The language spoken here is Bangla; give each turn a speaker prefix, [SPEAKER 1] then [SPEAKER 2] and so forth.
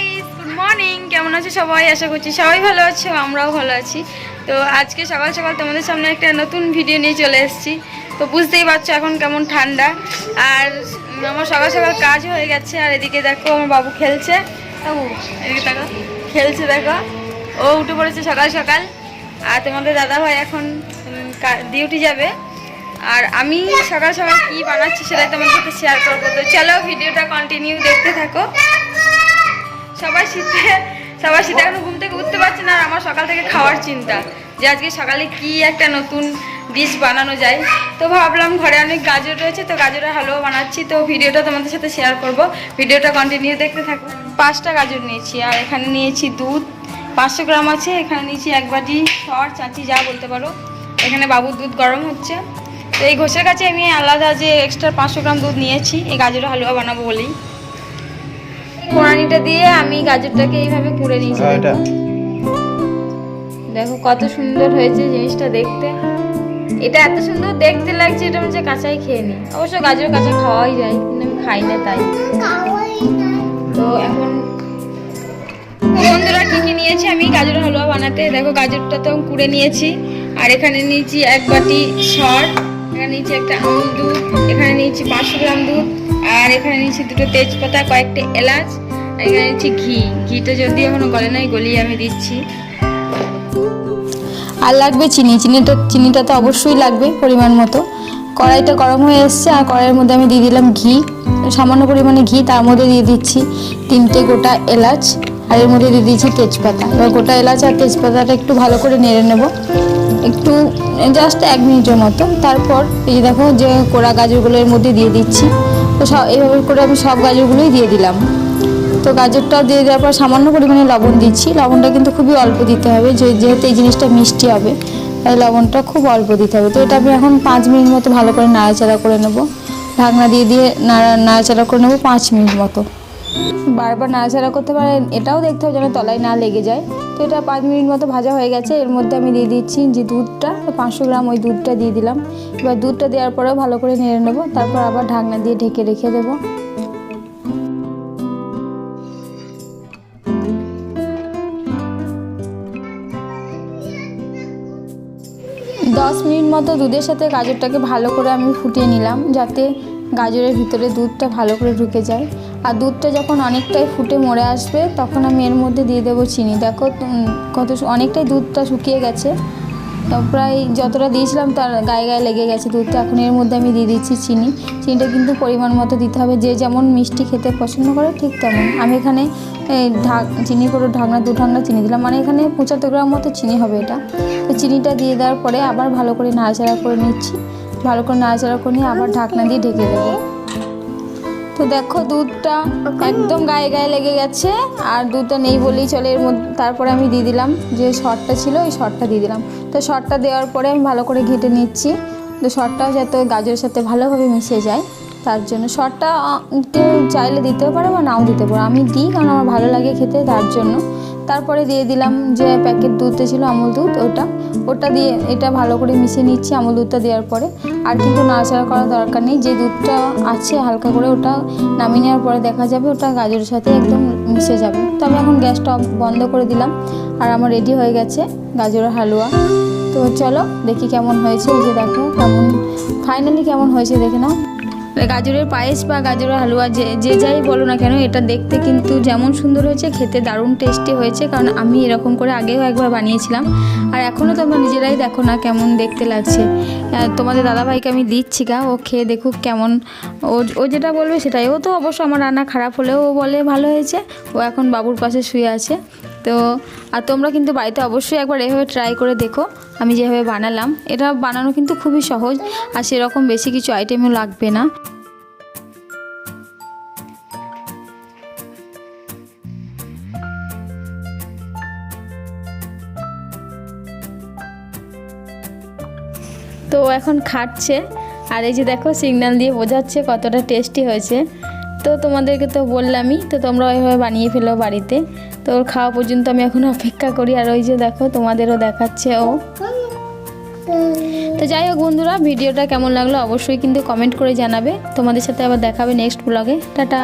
[SPEAKER 1] গাইস গুড মর্নিং কেমন আছো সবাই? আশা করছি সবাই ভালো আছো, আমরাও ভালো আছি। তো আজকে সকাল সকাল তোমাদের সামনে একটা নতুন ভিডিও নিয়ে চলে এসেছি। তো বুঝতেই পারছ এখন কেমন ঠান্ডা। আর আমার সকাল সকাল কাজ হয়ে গেছে, আর এদিকে দেখো আমার বাবু খেলছে। বাবু এদিকে দেখো, খেলছে দেখো। ও উঠে পড়েছে সকাল সকাল। আর তোমাদের দাদা ভাই এখন ডিউটি যাবে। আর আমি সকাল সকাল কি বানাচ্ছি সেটাই তোমাদের সাথে শেয়ার করব। তো চলো ভিডিওটা কন্টিনিউ দেখতে থাকো। সবাই শীতে সবাই শীতে এখনও ঘুম থেকে উঠতে পারছে না আর আমার সকাল থেকে খাওয়ার চিন্তা যে আজকে সকালে কি একটা নতুন ডিশ বানানো যায়। তো ভাবলাম ঘরে অনেক গাজর রয়েছে, তো গাজরের হালুয়া বানাচ্ছি। তো ভিডিওটা তোমাদের সাথে শেয়ার করব। ভিডিওটা কন্টিনিউ দেখতে থাকো। পাঁচটা গাজর নিয়েছি আর এখানে নিয়েছি দুধ। পাঁচশো গ্রাম আছে, এখানে নিয়েছি এক বাটি সর, চাঁচি যা বলতে পারো। এখানে বাবুর দুধ গরম হচ্ছে। তো এই ঘষের কাছে আমি আলাদা যে এক্সট্রা পাঁচশো গ্রাম দুধ নিয়েছি, এই গাজরের হালুয়া বানাবো বলেই। কোরআনিটা দিয়ে আমি গাজরটাকে এইভাবে কুড়ে নিয়েছি।
[SPEAKER 2] হ্যাঁ, এটা।
[SPEAKER 1] দেখো কত সুন্দর হয়েছে জিনিসটা দেখতে। এটা এত সুন্দর দেখতে লাগছে এটা হচ্ছে কাঁচাই খেয়ে নি। অবশ্য গাজর কাঁচা খাওয়াই যায় কিন্তু আমি খাই না তাই। তো এখন বন্ধুরা কি কি নিয়েছি আমি গাজর হালুয়া বানাতে। দেখো গাজরটা তো আমি কুড়ে নিয়েছি। আর এখানে নিয়েছি এক বাটি সর এখানে নিয়েছি একটা আমুল দুধ এখানে নিয়েছি পাঁচশো গ্রাম দুধ। আর এখানে নিয়েছি দুটো তেজপাতা, কয়েকটা এলাচ, আর এখানে নিয়েছি ঘি। ঘিটা যদি এখনও গলে নাই, গলিয়ে আমি দিচ্ছি।
[SPEAKER 3] আর লাগবে চিনি। চিনিটা চিনিটা তো অবশ্যই লাগবে পরিমাণ মতো। কড়াইটা গরম হয়ে এসছে, আর কড়াইয়ের মধ্যে আমি দিয়ে দিলাম ঘি। সামান্য পরিমাণে ঘি, তার মধ্যে দিয়ে দিচ্ছি তিনটে গোটা এলাচ, আর এর মধ্যে দিয়ে দিচ্ছি তেজপাতা। এবার গোটা এলাচ আর তেজপাতাটা একটু ভালো করে নেড়ে নেব। একটু, জাস্ট এক মিনিটের মতো। তারপর এই দেখো যে কোড়া গাজরগুলো এর মধ্যে দিয়ে দিচ্ছি। তো সব এইভাবে করে আমি সব গাজরগুলোই দিয়ে দিলাম। তো গাজরটা দিয়ে দেওয়ার পর সামান্য পরিমাণে লবণ দিচ্ছি। লবণটা কিন্তু খুবই অল্প দিতে হবে যেহেতু এই জিনিসটা মিষ্টি হবে, তাই লবণটা খুব অল্প দিতে হবে। তো এটা আমি এখন পাঁচ মিনিট মতো ভালো করে নাড়াচাড়া করে নেব। ঢাকনা দিয়ে দিয়ে নাড়া নাড়াচাড়া করে নেব পাঁচ মিনিট মতো। বারবার নাড়াচাড়া করতে পারে এটাও দেখতে হবে যেন তলায় না লেগে যায়। তো এটা পাঁচ মিনিট মতো ভাজা হয়ে গেছে। এর মধ্যে আমি দিয়ে দিচ্ছি যে দুধটা, পাঁচশো গ্রাম ওই দুধটা দিয়ে দিলাম। এবার দুধটা দেওয়ার পরেও ভালো করে নেড়ে নেব, তারপর আবার ঢাকনা দিয়ে ঢেকে রেখে দেবো। দশ মিনিট মতো দুধের সাথে গাজরটাকে ভালো করে আমি ফুটিয়ে নিলাম, যাতে গাজরের ভিতরে দুধটা ভালো করে ঢুকে যায়। আর দুধটা যখন অনেকটাই ফুটে মরে আসবে, তখন আমি এর মধ্যে দিয়ে দেবো চিনি। দেখো কত অনেকটাই দুধটা শুকিয়ে গেছে। প্রায় যতটা দিয়েছিলাম তার গায়ে গায়ে লেগে গেছে দুধটা। এখন এর মধ্যে আমি দিয়ে দিচ্ছি চিনি। চিনিটা কিন্তু পরিমাণ মতো দিতে হবে। যে যেমন মিষ্টি খেতে পছন্দ করে ঠিক তেমন। আমি এখানে ঢাক, চিনি করে ঢাকনা, দু ঢাকনা চিনি দিলাম। মানে এখানে পঁচাত্তর গ্রাম মতো চিনি হবে এটা। তো চিনিটা দিয়ে দেওয়ার পরে আবার ভালো করে নাড়াচাড়া করে নিচ্ছি। ভালো করে নাড়াচাড়া করে নিয়ে আবার ঢাকনা দিয়ে ঢেকে দেবো। তো দেখো দুধটা একদম গায়ে গায়ে লেগে গেছে আর দুধটা নেই বলেই চলে। এর মধ্যে তারপরে আমি দিয়ে দিলাম যে শর্টটা ছিল ওই শর্টটা দিয়ে দিলাম। তো শর্টটা দেওয়ার পরে আমি ভালো করে ঘেটে নিচ্ছি। তো শর্টটাও যাতে ওই গাজরের সাথে ভালোভাবে মিশে যায় তার জন্য শর্টটা কেউ চাইলে দিতেও পারে বা নাও দিতে পারে। আমি দিই কারণ আমার ভালো লাগে খেতে তার জন্য। তারপরে দিয়ে দিলাম যে প্যাকেট দুধটা ছিল আমুল দুধ, ওটা। ওটা দিয়ে এটা ভালো করে মিশিয়ে নিচ্ছি আমুল দুধটা দেওয়ার পরে। আর কিন্তু নাড়াচাড়া করার দরকার নেই, যে দুধটা আছে হালকা করে ওটা নামিয়ে নেওয়ার পরে দেখা যাবে ওটা গাজরের সাথে একদম মিশে যাবে। তো আমি এখন গ্যাসটা বন্ধ করে দিলাম, আর আমার রেডি হয়ে গেছে গাজরের হালুয়া। তো চলো দেখি কেমন হয়েছে, এই যে দেখো কেমন, ফাইনালি কেমন হয়েছে দেখে নাও। গাজরের পায়েস বা গাজরের হালুয়া, যে যে যাই বলো না কেন, এটা দেখতে কিন্তু যেমন সুন্দর হয়েছে, খেতে দারুণ টেস্টি হয়েছে, কারণ আমি এরকম করে আগেও একবার বানিয়েছিলাম। আর এখনও তোমরা নিজেরাই দেখো না কেমন দেখতে লাগছে। তোমাদের দাদাভাইকে আমি দিচ্ছি গা, ও খেয়ে দেখুক কেমন। ও ও যেটা বলবে সেটাই। ও তো অবশ্য আমার রান্না খারাপ হলেও ও বলে ভালো হয়েছে। ও এখন বাবুর পাশে শুয়ে আছে। তো, আর তোমরা কিন্তু বাড়িতে অবশ্যই একবার এভাবে ট্রাই করে দেখো, আমি যেভাবে বানালাম। এটা বানানো কিন্তু খুবই সহজ, আর সেরকম বেশি কিছু আইটেমও লাগবে না। তো এখন খাচ্ছে আর এই যে দেখো সিগন্যাল দিয়ে বোঝাচ্ছে কতটা টেস্টি হয়েছে। তো তোমাদেরকে তো বললামই, তো তোমরা ওইভাবে বানিয়ে ফেলো বাড়িতে। তো ওর খাওয়া পর্যন্ত আমি এখন অপেক্ষা করি, আর ওই যে দেখো তোমাদেরও দেখাচ্ছে ও। তো যাই হোক বন্ধুরা, ভিডিওটা কেমন লাগল অবশ্যই কিন্তু কমেন্ট করে জানাবে। তোমাদের সাথে আবার দেখাবে নেক্সট ব্লগে টাটা!